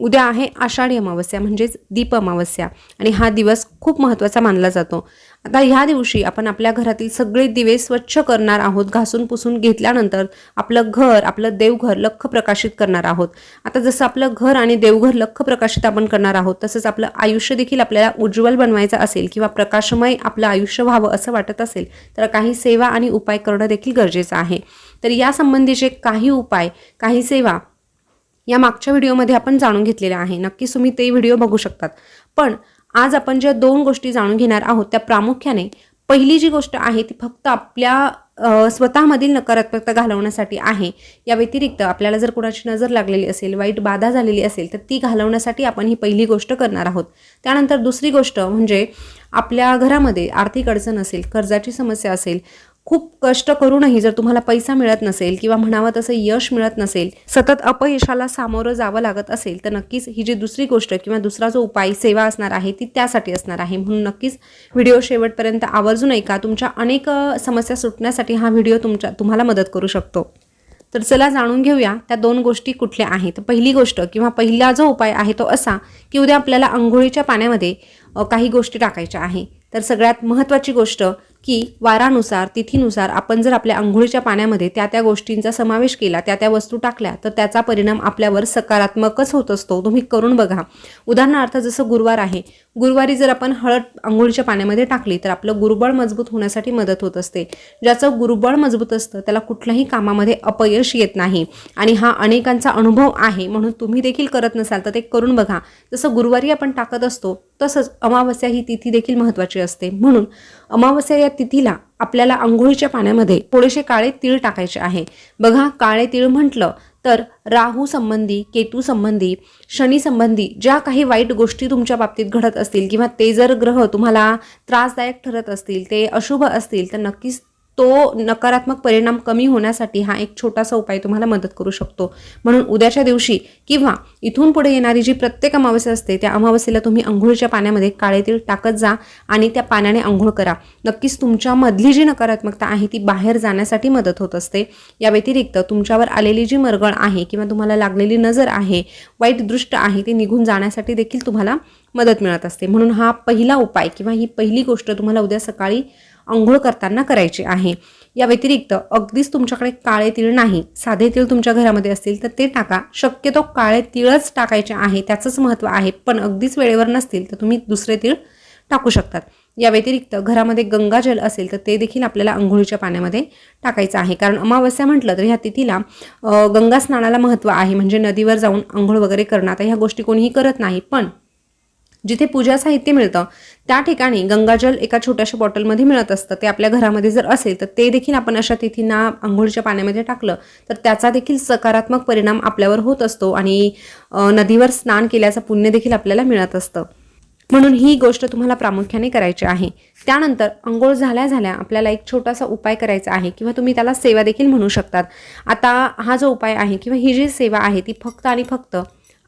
उद्या आहे आषाढी अमावस्या म्हणजेच दीप अमावस्या. आणि हा दिवस खूप महत्त्वाचा मानला जातो. आता ह्या दिवशी आपण आपल्या घरातील सगळे दिवे स्वच्छ करणार आहोत घासून पुसून घेतल्यानंतर आपलं घर आपलं देवघर लख प्रकाशित करणार आहोत. आता जसं आपलं घर आणि देवघर लख प्रकाशित आपण करणार आहोत तसंच आपलं आयुष्य देखील आपल्याला उज्ज्वल बनवायचं असेल किंवा प्रकाशमय आपलं आयुष्य व्हावं असं वाटत असेल तर काही सेवा आणि उपाय करणं देखील गरजेचं आहे. तर यासंबंधीचे काही उपाय काही सेवा या मागच्या व्हिडिओमध्ये आपण जाणून घेतलेल्या आहे. नक्कीच तुम्ही ते व्हिडिओ बघू शकतात. पण आज आपण ज्या दोन गोष्टी जाणून घेणार आहोत त्या प्रामुख्याने पहिली जी गोष्ट आहे ती फक्त आपल्या स्वतःमधील नकारात्मकता घालवण्यासाठी आहे. या व्यतिरिक्त आपल्याला जर कोणाची नजर लागलेली असेल वाईट बाधा झालेली असेल तर ती घालवण्यासाठी आपण ही पहिली गोष्ट करणार आहोत. त्यानंतर दुसरी गोष्ट म्हणजे आपल्या घरामध्ये आर्थिक अडचण असेल कर्जाची समस्या असेल खूप कष्ट करूनही जर तुम्हाला पैसा मिळत नसेल किंवा म्हणावं तसं यश मिळत नसेल सतत अपयशाला सामोरं जावं लागत असेल तर नक्कीच ही जी दुसरी गोष्ट किंवा दुसरा जो उपाय सेवा असणार आहे ती त्यासाठी असणार आहे. म्हणून नक्कीच व्हिडिओ शेवटपर्यंत आवर्जून ऐका. तुमच्या अनेक समस्या सुटण्यासाठी हा व्हिडिओ तुमच्या तुम्हाला मदत करू शकतो. तर चला जाणून घेऊया त्या दोन गोष्टी कुठल्या आहेत. पहिली गोष्ट किंवा पहिला जो उपाय आहे तो असा की उद्या आपल्याला आंघोळीच्या पाण्यामध्ये काही गोष्टी टाकायच्या आहे. तर सगळ्यात महत्त्वाची गोष्ट की वारानुसार तिथीनुसार आपण जर आपल्या आंघोळीच्या पाण्यामध्ये त्या त्या गोष्टींचा समावेश केला त्या त्या वस्तू टाकल्या तर त्याचा परिणाम आपल्यावर सकारात्मकच होत असतो. तुम्ही करून बघा. उदाहरणार्थ जसं गुरुवार आहे. गुरुवारी जर आपण हळद आंघोळीच्या पाण्यामध्ये टाकली तर आपलं गुरुबळ मजबूत होण्यासाठी मदत होत असते. ज्याचं गुरुबळ मजबूत असतं त्याला कुठल्याही कामामध्ये अपयश येत नाही. आणि हा अनेकांचा अनुभव आहे म्हणून तुम्ही देखील करत नसाल तर ते करून बघा. जसं गुरुवारी आपण टाकत असतो तसंच अमावस्या ही तिथी देखील महत्त्वाची असते. म्हणून अमावस्या या तिथीला आपल्याला आंघोळीच्या पाण्यामध्ये थोडेसे काळे तीळ टाकायचे आहे. बघा काळे तीळ म्हटलं तर राहू संबंधी केतू संबंधी शनी संबंधी ज्या काही वाईट गोष्टी तुमच्या बाबतीत घडत असतील किंवा ते जर ग्रह तुम्हाला त्रासदायक ठरत असतील ते अशुभ असतील तर नक्कीच तो नकारात्मक परिणाम कमी होण्यासाठी हा एक छोटासा उपाय तुम्हाला मदत करू शकतो. म्हणून उद्याच्या दिवशी किंवा इथून पुढे येणारी जी प्रत्येक अमावस्या असते त्या अमावस्येला तुम्ही अंघोळीच्या पाण्यामध्ये काळेतील टाकत जा आणि त्या पाण्याने आंघोळ करा. नक्कीच तुमच्यामधली जी नकारात्मकता आहे ती बाहेर जाण्यासाठी मदत होत असते. या व्यतिरिक्त तुमच्यावर आलेली जी मरगळ आहे किंवा तुम्हाला लागलेली नजर आहे वाईट दृष्ट आहे ती निघून जाण्यासाठी देखील तुम्हाला मदत मिळत असते. म्हणून हा पहिला उपाय किंवा ही पहिली गोष्ट तुम्हाला उद्या सकाळी आंघोळ करताना करायची आहे. या व्यतिरिक्त अगदीच तुमच्याकडे काळे तीळ नाही साधे तीळ तुमच्या घरामध्ये असतील तर ते टाका. शक्यतो काळे तीळच टाकायचे आहे त्याचंच महत्त्व आहे. पण अगदीच वेळेवर नसतील तर तुम्ही दुसरे तीळ टाकू शकतात. या व्यतिरिक्त घरामध्ये गंगाजल असेल तर ते देखील आपल्याला आंघोळीच्या पाण्यामध्ये टाकायचं आहे. कारण अमावस्या म्हटलं तर ह्या तिथीला गंगा स्नानाला महत्त्व आहे. म्हणजे नदीवर जाऊन आंघोळ वगैरे करणं. आता ह्या गोष्टी कोणीही करत नाही. पण जिथे पूजा साहित्य मिळतं त्या ठिकाणी गंगाजल एका छोट्याशा बॉटलमध्ये मिळत असतं. ते आपल्या घरामध्ये जर असेल तर ते देखील आपण अशा तिथींना आंघोळीच्या पाण्यामध्ये टाकलं तर त्याचा देखील सकारात्मक परिणाम आपल्यावर होत असतो आणि नदीवर स्नान केल्याचं पुण्य देखील आपल्याला मिळत असतं. म्हणून ही गोष्ट तुम्हाला प्रामुख्याने करायची आहे. त्यानंतर अंघोळ झाल्या झाल्या आपल्याला एक छोटासा उपाय करायचा आहे किंवा तुम्ही त्याला सेवा देखील म्हणू शकतात. आता हा जो उपाय आहे किंवा ही जी सेवा आहे ती फक्त आणि फक्त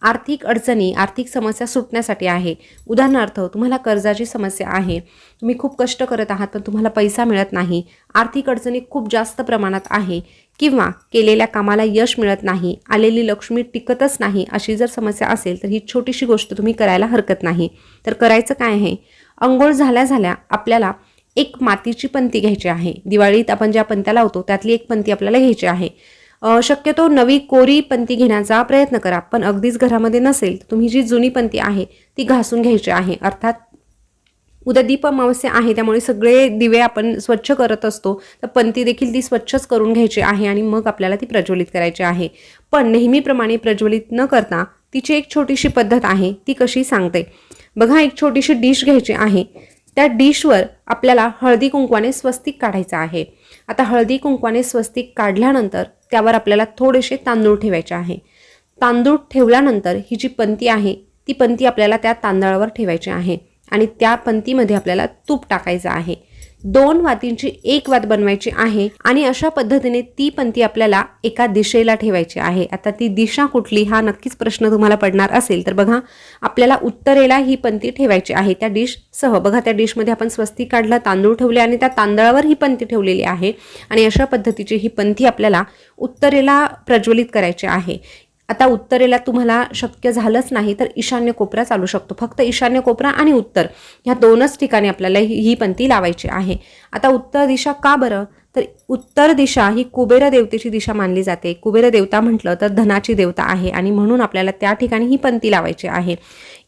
आर्थिक अडचणी आर्थिक समस्या सुटण्यासाठी आहे. उदाहरणार्थ तुम्हाला कर्जाची समस्या आहे. तुम्ही खूप कष्ट करत आहात पण तुम्हाला पैसा मिळत नाही. आर्थिक अडचणी खूप जास्त प्रमाणात आहे. किंवा केलेल्या कामाला यश मिळत नाही. आलेली लक्ष्मी टिकतच नाही. अशी जर समस्या असेल तर ही छोटीशी गोष्ट तुम्ही करायला हरकत नाही. तर करायचं काय आहे? अंघोळ झाल्या झाल्या आपल्याला एक मातीची पंती घ्यायची आहे. दिवाळीत आपण ज्या पंत्या लावतो त्यातली एक पंती आपल्याला घ्यायची आहे. शक्यतो नवी कोरी पंती घेण्याचा प्रयत्न करा. पण अगदीच घरामध्ये नसेल तर तुम्ही जी जुनी पंती आहे ती घासून घ्यायची आहे. अर्थात उद्या दीप अमावस्या आहे त्यामुळे सगळे दिवे आपण स्वच्छ करत असतो तर पंती देखील ती स्वच्छच करून घ्यायची आहे आणि मग आपल्याला ती प्रज्वलित करायची आहे. पण नेहमीप्रमाणे प्रज्वलित न करता तिची एक छोटीशी पद्धत आहे ती कशी सांगते? बघा एक छोटीशी डिश घ्यायची आहे. त्या डिशवर आपल्याला हळदी कुंकवाने स्वस्तिक काढायचं आहे. आता हळदी कुंकवाने स्वस्तिक काढल्यानंतर त्यावर आपल्याला थोडेसे तांदूळ ठेवायचे आहे. तांदूळ ठेवल्यानंतर ही जी पंती आहे ती पंती आपल्याला त्या तांदळावर ठेवायची आहे आणि त्या पंतीमध्ये आपल्याला तूप टाकायचं आहे. दोन वातींची एक वात बनवायची आहे आणि अशा पद्धतीने ती पंथी आपल्याला एका दिशेला ठेवायची आहे. आता ती दिशा कुठली हा नक्कीच प्रश्न तुम्हाला पडणार असेल. तर बघा आपल्याला उत्तरेला ही पंथी ठेवायची आहे. त्या डिश सह बघा त्या डिशमध्ये आपण स्वस्ती काढला तांदूळ ठेवले आणि त्या तांदळावर ही पंथी ठेवलेली आहे. आणि अशा पद्धतीची ही पंथी आपल्याला उत्तरेला प्रज्वलित करायची आहे. आता उत्तरेला तुम्हाला शक्य झालंच नाही तर ईशान्य कोपरा चालू शकतो. फक्त ईशान्य कोपरा आणि उत्तर. ह्या दोनच ठिकाणी आपल्याला ही ही पंथी लावायची आहे. आता उत्तर दिशा का बरं? तर उत्तर दिशा ही कुबेर देवतेची दिशा मानली जाते. कुबेर देवता म्हटलं तर धनाची देवता आहे आणि म्हणून आपल्याला त्या ठिकाणी ही पंथी लावायची आहे.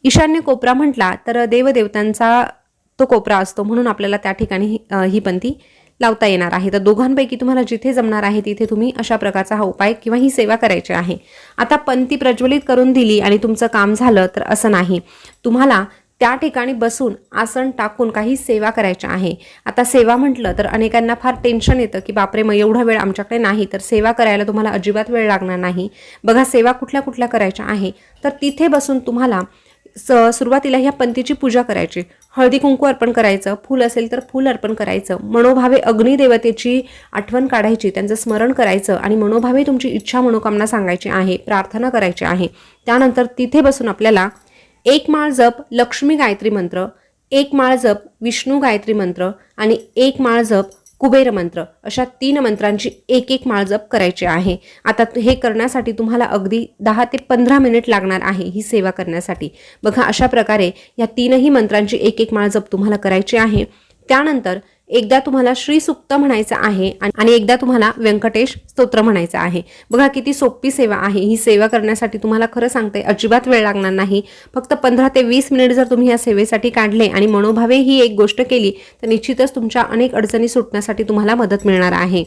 ईशान्य कोपरा म्हटला तर देवदेवतांचा तो कोपरा असतो म्हणून आपल्याला त्या ठिकाणी ही- ही पंथी लावता येणार आहे. तर दोघांपैकी तुम्हाला जिथे जमणार आहे तिथे तुम्ही अशा प्रकारचा हा उपाय किंवा ही सेवा करायची आहे. आता पंथी प्रज्वलित करून दिली आणि तुमचं काम झालं तर असं नाही. तुम्हाला त्या ठिकाणी बसून आसन टाकून काही सेवा करायच्या आहे. आता सेवा म्हटलं तर अनेकांना फार टेन्शन येतं की बापरे मग एवढा वेळ आमच्याकडे नाही तर सेवा करायला तुम्हाला अजिबात वेळ लागणार नाही. बघा सेवा कुठल्या कुठल्या करायच्या आहे. तर तिथे बसून तुम्हाला स सुरुवातीला ह्या पंथीची पूजा करायची. हळदी कुंकू अर्पण करायचं फूल असेल तर फूल अर्पण करायचं. मनोभावे अग्निदेवतेची आठवण काढायची त्यांचं स्मरण करायचं आणि मनोभावे तुमची इच्छा मनोकामना सांगायची आहे प्रार्थना करायची आहे. त्यानंतर तिथे बसून आपल्याला एक माळ जप लक्ष्मी गायत्री मंत्र एक माळ जप विष्णू गायत्री मंत्र आणि एक माळ जप कुबेर मंत्र. अशा तीन मंत्रांची एक एक माळ जप करायची आहे. आता हे करण्यासाठी तुम्हाला अगदी दहा ते पंधरा मिनिट लागणार आहे ही सेवा करण्यासाठी. बघा अशा प्रकारे या तीनही मंत्रांची एक एक माळ जप तुम्हाला करायची आहे. त्यानंतर एकदा तुम्हाला श्री सुक्त म्हणायचं आहे आणि एकदा तुम्हाला व्यंकटेश स्तोत्र म्हणायचं आहे. बघा किती सोपी सेवा आहे. ही सेवा करण्यासाठी तुम्हाला खरं सांगते अजिबात वेळ लागणार नाही. फक्त पंधरा ते वीस मिनिट जर तुम्ही या सेवेसाठी काढले आणि मनोभावे ही एक गोष्ट केली तर निश्चितच तुमच्या अनेक अडचणी सुटण्यासाठी तुम्हाला मदत मिळणार आहे.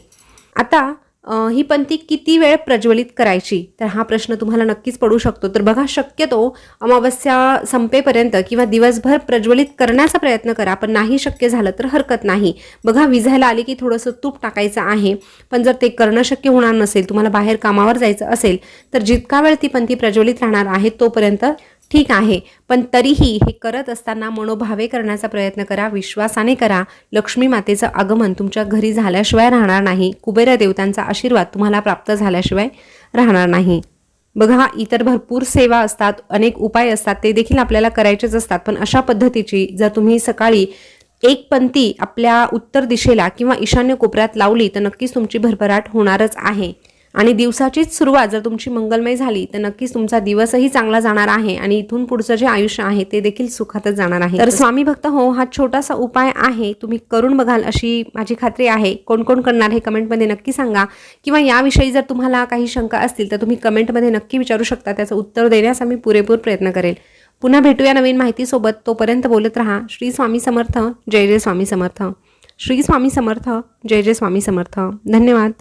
आता ही पंथी किती वेळ प्रज्वलित करायची? तर हा प्रश्न तुम्हाला नक्कीच पडू शकतो. तर बघा शक्यतो अमावस्या संपेपर्यंत किंवा दिवसभर प्रज्वलित करण्याचा प्रयत्न करा. पण नाही शक्य झालं तर हरकत नाही. बघा विझायला आली की थोडंसं तूप टाकायचं आहे. पण जर ते करणं शक्य होणार नसेल तुम्हाला बाहेर कामावर जायचं असेल तर जितका वेळ ती पंथी प्रज्वलित राहणार आहे तोपर्यंत ठीक आहे पण तरीही हे करत असताना मनोभावे करण्याचा प्रयत्न करा विश्वासाने करा. लक्ष्मी मातेचं आगमन तुमच्या घरी झाल्याशिवाय राहणार नाही. कुबेर देवतांचा आशीर्वाद तुम्हाला प्राप्त झाल्याशिवाय राहणार नाही. बघा इतर भरपूर सेवा असतात अनेक उपाय असतात ते देखील आपल्याला करायचेच असतात. पण अशा पद्धतीची जर तुम्ही सकाळी एक पंथी आपल्या उत्तर दिशेला किंवा ईशान्य कोपऱ्यात लावली तर नक्कीच तुमची भरभराट होणारच आहे. आणि दिवसाचीच सुरुवात जर तुमची मंगलमय झाली तर नक्कीच तुमचा दिवसही चांगला जाणार आहे आणि इथून पुढचं जे आयुष्य आहे ते देखील सुखातच जाणार आहे. तर स्वामी भक्त हो हा छोटासा उपाय आहे. तुम्ही करून बघाल अशी माझी खात्री आहे. कोण कोण करणार हे कमेंटमध्ये नक्की सांगा. किंवा याविषयी जर तुम्हाला काही शंका असतील तर तुम्ही कमेंटमध्ये नक्की विचारू शकता. त्याचं उत्तर देण्यास आम्ही पुरेपूर प्रयत्न करेल. पुन्हा भेटूया नवीन माहितीसोबत. तोपर्यंत बोलत राहा. श्री स्वामी समर्थ. जय जय स्वामी समर्थ. श्री स्वामी समर्थ. जय जय स्वामी समर्थ. धन्यवाद.